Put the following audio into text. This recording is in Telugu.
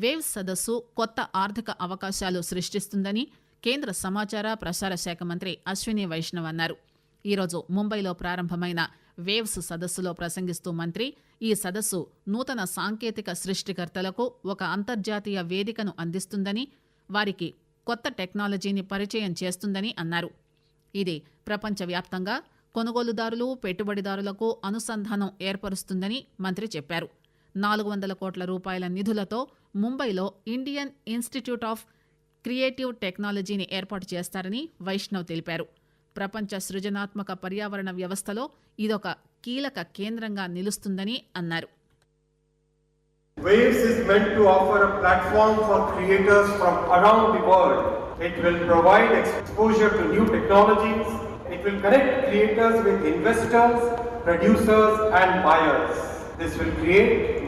వేవ్స్ సదస్సు కొత్త ఆర్థిక అవకాశాలు సృష్టిస్తుందని కేంద్ర సమాచార ప్రసార శాఖ మంత్రి అశ్విని వైష్ణవ్ అన్నారు. ఈరోజు ముంబైలో ప్రారంభమైన వేవ్స్ సదస్సులో ప్రసంగిస్తూ మంత్రి ఈ సదస్సు నూతన సాంకేతిక సృష్టికర్తలకు ఒక అంతర్జాతీయ వేదికను అందిస్తుందని వారికి కొత్త టెక్నాలజీని పరిచయం చేస్తుందని అన్నారు. ఇది ప్రపంచవ్యాప్తంగా కొనుగోలుదారులు పెట్టుబడిదారులకు అనుసంధానం ఏర్పరుస్తుందని మంత్రి చెప్పారు. నాలుగు వందల కోట్ల రూపాయల నిధులతో ముంబైలో ఇండియన్ ఇన్స్టిట్యూట్ ఆఫ్ క్రియేటివ్ టెక్నాలజీని ఏర్పాటు చేస్తారని వైష్ణవ్ తెలిపారు ప్రపంచ సృజనాత్మక పర్యావరణ వ్యవస్థలో ఇదొక కీలక కేంద్రంగా నిలుస్తుందని అన్నారు Waves is meant to offer a platform for creators from around the world. It will provide exposure to new technologies. It will connect creators with investors, producers, and buyers. This will create